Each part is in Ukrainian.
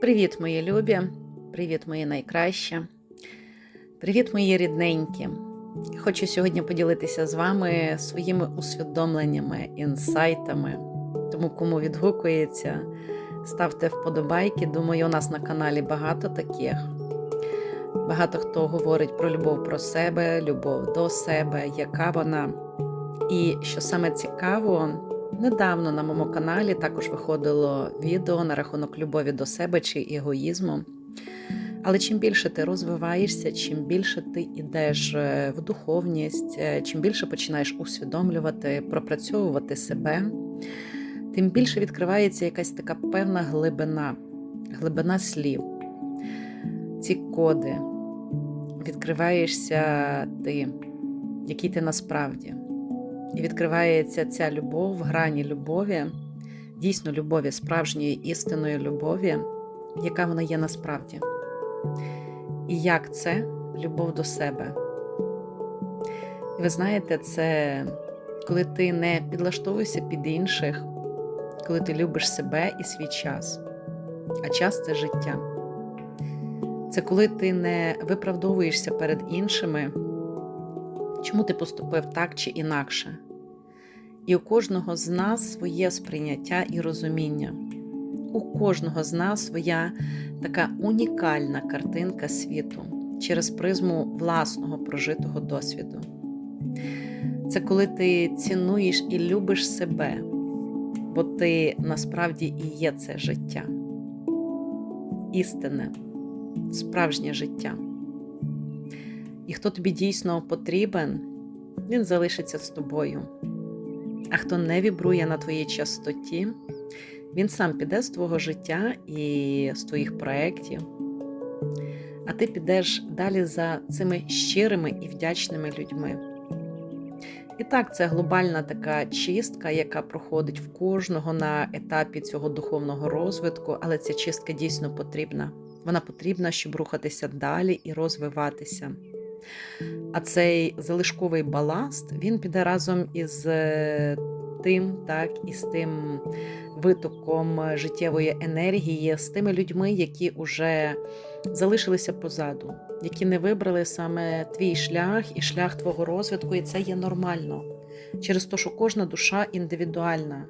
Привіт, мої любі! Привіт, мої найкращі! Привіт, мої рідненькі! Хочу сьогодні поділитися з вами своїми усвідомленнями, інсайтами. Тому, кому відгукується, ставте вподобайки. Думаю, у нас на каналі багато таких. Багато хто говорить про любов про себе, любов до себе, яка вона. І що саме цікаво, недавно на моєму каналі також виходило відео на рахунок любові до себе чи егоїзму. Але чим більше ти розвиваєшся, чим більше ти йдеш е, в духовність, е, чим більше починаєш усвідомлювати, пропрацьовувати себе, тим більше відкривається якась така певна глибина, глибина слів, ці коди. Відкриваєшся ти, який ти насправді. І відкривається ця любов в грані любові, дійсно любові, справжньої істинної любові, яка вона є насправді. І як це любов до себе? І ви знаєте, це коли ти не підлаштовуєшся під інших, коли ти любиш себе і свій час, а час це життя. Це коли ти не виправдовуєшся перед іншими, чому ти поступив так чи інакше. І у кожного з нас своє сприйняття і розуміння. У кожного з нас своя така унікальна картинка світу через призму власного прожитого досвіду. Це коли ти цінуєш і любиш себе, бо ти насправді і є це життя, істинне, справжнє життя. І хто тобі дійсно потрібен, він залишиться з тобою. А хто не вібрує на твоїй частоті, він сам піде з твого життя і з твоїх проєктів. А ти підеш далі за цими щирими і вдячними людьми. І так, це глобальна така чистка, яка проходить в кожного на етапі цього духовного розвитку, але ця чистка дійсно потрібна. Вона потрібна, щоб рухатися далі і розвиватися. А цей залишковий баласт він піде разом із е, тим, так і з тим витоком життєвої енергії, з тими людьми, які вже залишилися позаду, які не вибрали саме твій шлях і шлях твого розвитку, і це є нормально через те, що кожна душа індивідуальна.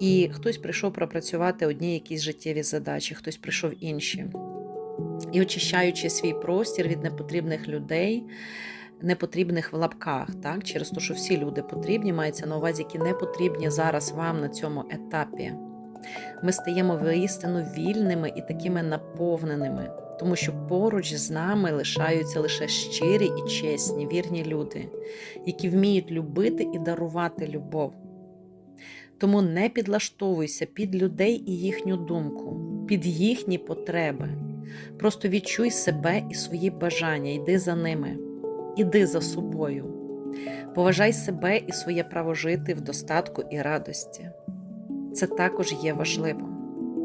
І хтось прийшов пропрацювати одні якісь життєві задачі, хтось прийшов інші. І очищаючи свій простір від непотрібних людей, непотрібних в лапках, так? через те, що всі люди потрібні, мається на увазі, які не потрібні зараз вам на цьому етапі. Ми стаємо воістину вільними і такими наповненими, тому що поруч з нами лишаються лише щирі і чесні, вірні люди, які вміють любити і дарувати любов. Тому не підлаштовуйся під людей і їхню думку, під їхні потреби. Просто відчуй себе і свої бажання, йди за ними, іди за собою. Поважай себе і своє право жити в достатку і радості. Це також є важливо.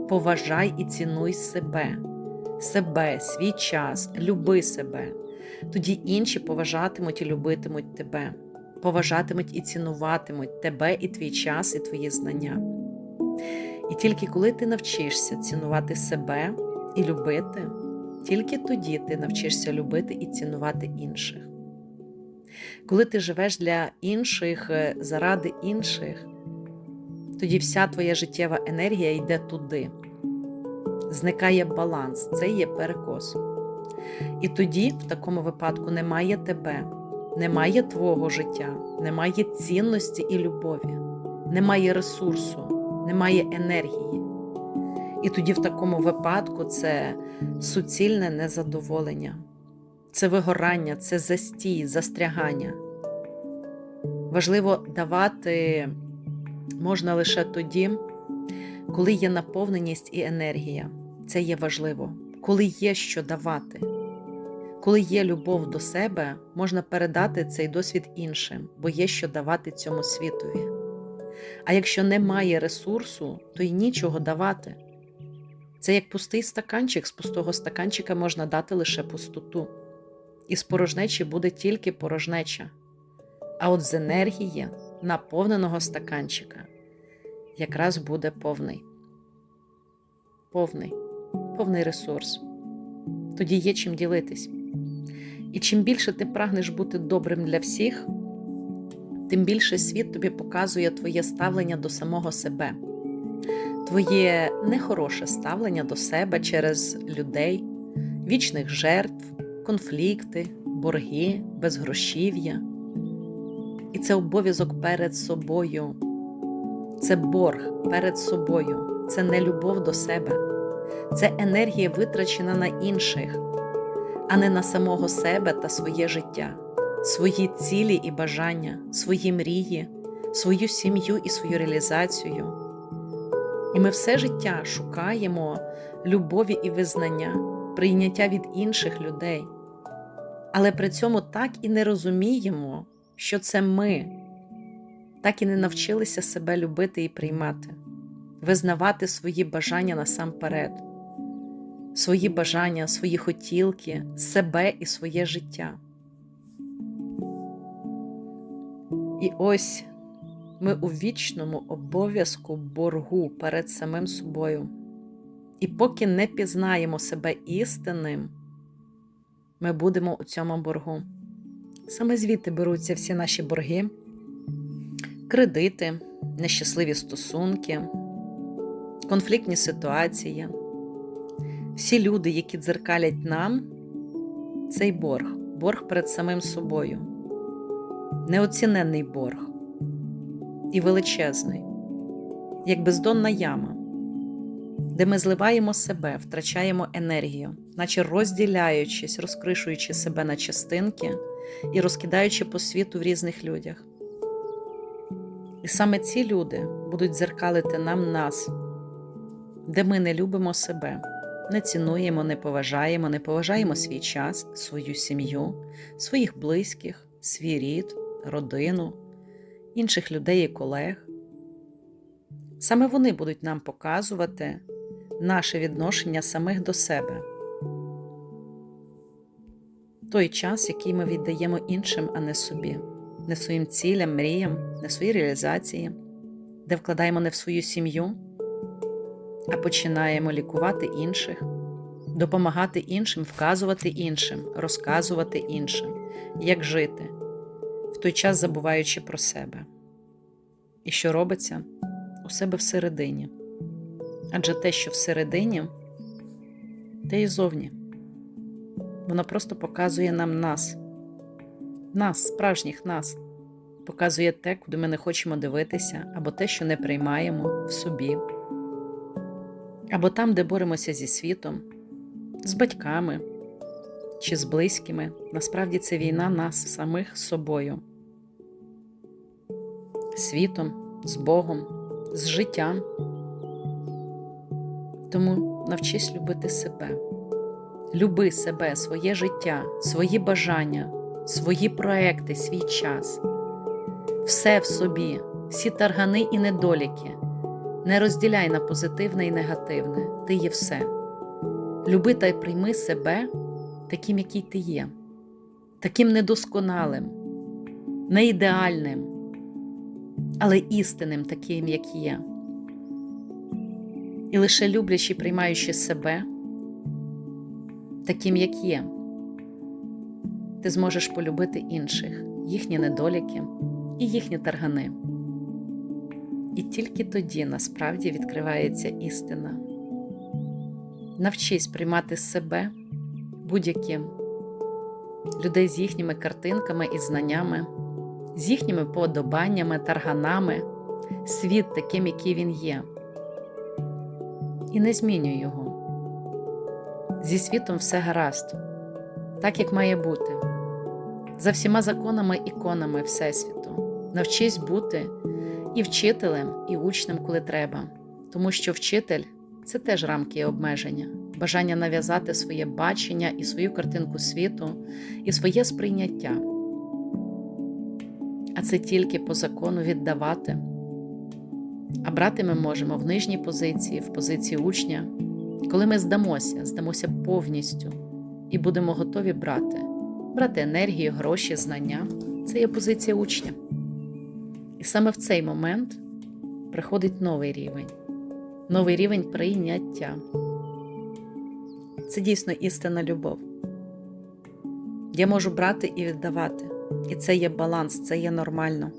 Поважай і цінуй себе, себе, свій час, люби себе. Тоді інші поважатимуть і любитимуть тебе, поважатимуть і цінуватимуть тебе і твій час, і твої знання. І тільки коли ти навчишся цінувати себе і любити, тільки тоді ти навчишся любити і цінувати інших. Коли ти живеш для інших, е, заради інших, тоді вся твоя життєва енергія йде туди. Зникає баланс, це є перекос. І тоді, в такому випадку, немає тебе, немає твого життя, немає цінності і любові, немає ресурсу, немає енергії. І тоді, в такому випадку, це суцільне незадоволення, це вигорання, це застій, застрягання. Важливо давати можна лише тоді, коли є наповненість і енергія. Це є важливо, коли є що давати. Коли є любов до себе, можна передати цей досвід іншим, бо є що давати цьому світові. А якщо немає ресурсу, то й нічого давати. Це як пустий стаканчик, з пустого стаканчика можна дати лише пустоту. І з порожнечі буде тільки порожнеча. А от з енергії, наповненого стаканчика, якраз буде повний. повний, повний ресурс. Тоді є чим ділитись. І чим більше ти прагнеш бути добрим для всіх, тим більше світ тобі показує твоє ставлення до самого себе, твоє нехороше ставлення до себе через людей, вічних жертв, конфлікти, борги, безгрошів'я. І це обов'язок перед собою. Це борг перед собою, це не любов до себе, це енергія витрачена на інших, а не на самого себе та своє життя, свої цілі і бажання, свої мрії, свою сім'ю і свою реалізацію. І ми все життя шукаємо любові і визнання, прийняття від інших людей, але при цьому так і не розуміємо, що це ми. Так і не навчилися себе любити і приймати, визнавати свої бажання насамперед, свої бажання, свої хотілки, себе і своє життя. І ось ми у вічному обов'язку боргу перед самим собою. І поки не пізнаємо себе істинним, ми будемо у цьому боргу. Саме звідти беруться всі наші борги кредити, нещасливі стосунки, конфліктні ситуації. Всі люди, які дзеркалять нам, цей борг, борг перед самим собою, неоціненний борг і величезний, як бездонна яма, де ми зливаємо себе, втрачаємо енергію, наче розділяючись, розкришуючи себе на частинки і розкидаючи по світу в різних людях. І саме ці люди будуть дзеркалити нам нас, де ми не любимо себе, не цінуємо, не поважаємо, не поважаємо свій час, свою сім'ю, своїх близьких, свій рід, родину, інших людей і колег. Саме вони будуть нам показувати наше відношення самих до себе. Той час, який ми віддаємо іншим, а не собі не своїм цілям, мріям, не своїй реалізації, де вкладаємо не в свою сім'ю, а починаємо лікувати інших, допомагати іншим, вказувати іншим, розказувати іншим, як жити, в той час забуваючи про себе. І що робиться у себе всередині. Адже те, що всередині, те і зовні. Воно просто показує нам нас нас, справжніх нас, показує те, куди ми не хочемо дивитися, або те, що не приймаємо в собі, або там, де боремося зі світом, з батьками чи з близькими. Насправді це війна нас самих з собою, світом, з Богом, з життям. Тому навчись любити себе. Люби себе, своє життя, свої бажання, свої проекти, свій час, все в собі, всі таргани і недоліки. Не розділяй на позитивне і негативне, ти є все. Люби та й прийми себе таким, який ти є, таким недосконалим, не ідеальним, але істинним, таким, як є. І лише люблячи, приймаючи себе, таким, як є ти зможеш полюбити інших, їхні недоліки і їхні таргани. І тільки тоді насправді відкривається істина. Навчись приймати себе будь-яким людей з їхніми картинками і знаннями, з їхніми подобаннями, тарганами, світ таким, який він є. І не змінюй його. Зі світом все гаразд, так як має бути за всіма законами іконами Всесвіту. Навчись бути і вчителем, і учнем, коли треба, тому що вчитель це теж рамки і обмеження, бажання нав'язати своє бачення і свою картинку світу, і своє сприйняття. А це тільки по закону віддавати. А брати ми можемо в нижній позиції, в позиції учня, коли ми здамося, здамося повністю і будемо готові брати брати енергію, гроші, знання це є позиція учня. І саме в цей момент приходить новий рівень, новий рівень прийняття. Це дійсно істинна любов. Я можу брати і віддавати. І це є баланс, це є нормально.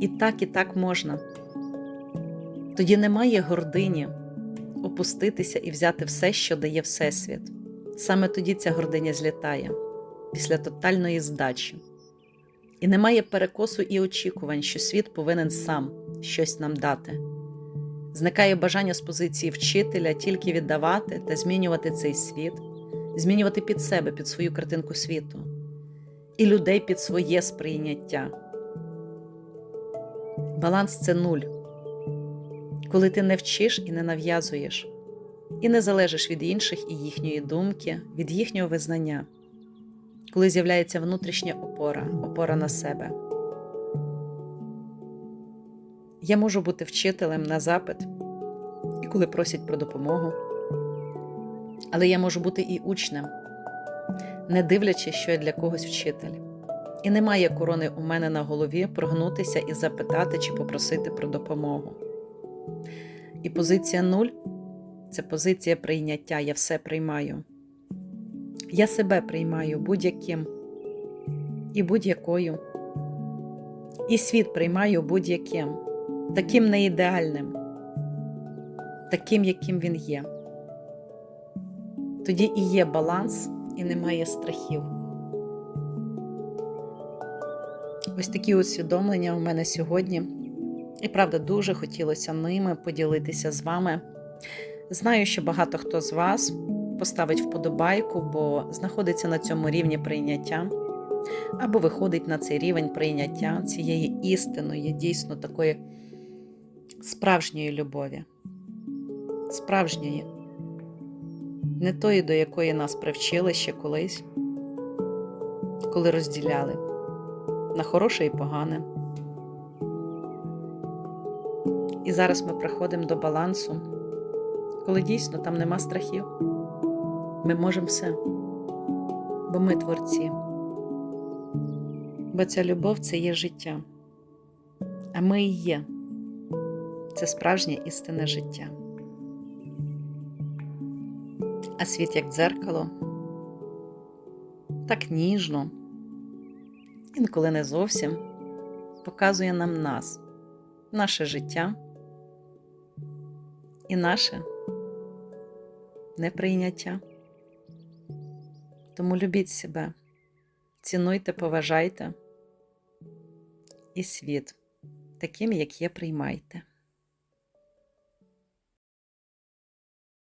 І так, і так можна. Тоді немає гордині опуститися і взяти все, що дає Всесвіт. Саме тоді ця гординя злітає після тотальної здачі. І немає перекосу і очікувань, що світ повинен сам щось нам дати. Зникає бажання з позиції вчителя тільки віддавати та змінювати цей світ, змінювати під себе, під свою картинку світу, і людей під своє сприйняття. Баланс це нуль. Коли ти не вчиш і не нав'язуєш, і не залежиш від інших і їхньої думки, від їхнього визнання, коли з'являється внутрішня опора, опора на себе. Я можу бути вчителем на запит, і коли просять про допомогу, але я можу бути і учнем, не дивлячись, що я для когось вчитель. І немає корони у мене на голові прогнутися і запитати чи попросити про допомогу. І позиція нуль це позиція прийняття. Я все приймаю. Я себе приймаю будь-яким і будь-якою. І світ приймаю будь-яким, таким не ідеальним, таким, яким він є. Тоді і є баланс, і немає страхів. Ось такі усвідомлення у мене сьогодні. І правда, дуже хотілося ними поділитися з вами. Знаю, що багато хто з вас поставить вподобайку, бо знаходиться на цьому рівні прийняття, або виходить на цей рівень прийняття цієї істинної, дійсно такої справжньої любові, справжньої, не тої, до якої нас привчили ще колись, коли розділяли на хороше і погане. І зараз ми приходимо до балансу, коли дійсно там нема страхів. Ми можемо все, бо ми творці. Бо ця любов це є життя, а ми і є це справжнє істинне життя. А світ як дзеркало, так ніжно, інколи не зовсім показує нам нас, наше життя і наше неприйняття. Тому любіть себе, цінуйте, поважайте і світ таким, як є, приймайте.